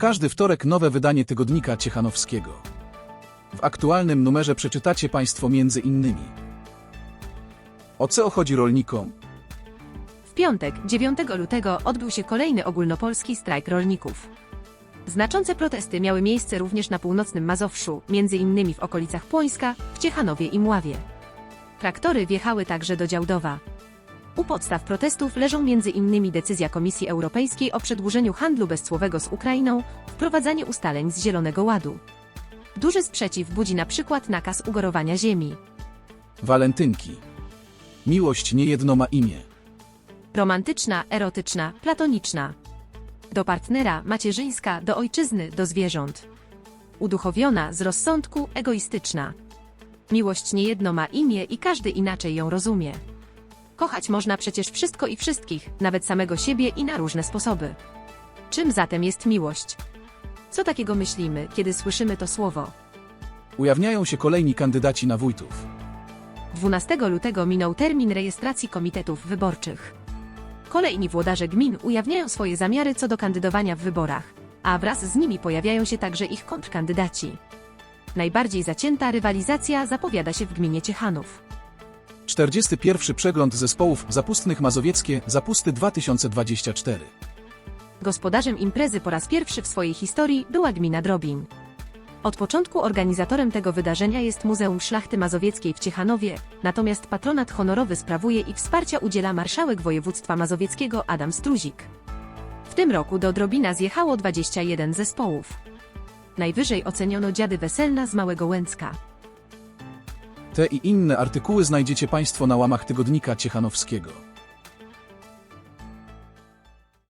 każdy wtorek nowe wydanie tygodnika Ciechanowskiego. W aktualnym numerze przeczytacie Państwo między innymi O co chodzi rolnikom? W piątek, 9 lutego, odbył się kolejny ogólnopolski strajk rolników. Znaczące protesty miały miejsce również na północnym Mazowszu, między innymi w okolicach Płońska, w Ciechanowie i Mławie. Traktory wjechały także do Działdowa. U podstaw protestów leżą między innymi decyzja Komisji Europejskiej o przedłużeniu handlu bezcłowego z Ukrainą, wprowadzanie ustaleń z Zielonego Ładu. Duży sprzeciw budzi na przykład nakaz ugorowania ziemi. Walentynki. Miłość niejedno ma imię. Romantyczna, erotyczna, platoniczna. Do partnera, macierzyńska, do ojczyzny, do zwierząt. Uduchowiona, z rozsądku, egoistyczna. Miłość niejedno ma imię i każdy inaczej ją rozumie. Kochać można przecież wszystko i wszystkich, nawet samego siebie i na różne sposoby. Czym zatem jest miłość? Co takiego myślimy, kiedy słyszymy to słowo? Ujawniają się kolejni kandydaci na wójtów. 12 lutego minął termin rejestracji komitetów wyborczych. Kolejni włodarze gmin ujawniają swoje zamiary co do kandydowania w wyborach, a wraz z nimi pojawiają się także ich kontrkandydaci. Najbardziej zacięta rywalizacja zapowiada się w gminie Ciechanów. 41. przegląd zespołów zapustnych mazowieckie Zapusty 2024. Gospodarzem imprezy po raz pierwszy w swojej historii była gmina Drobin. Od początku organizatorem tego wydarzenia jest Muzeum Szlachty Mazowieckiej w Ciechanowie, natomiast patronat honorowy sprawuje i wsparcia udziela marszałek województwa mazowieckiego Adam Struzik. W tym roku do Drobina zjechało 21 zespołów. Najwyżej oceniono dziady weselna z Małego Łęcka. Te i inne artykuły znajdziecie Państwo na łamach tygodnika Ciechanowskiego.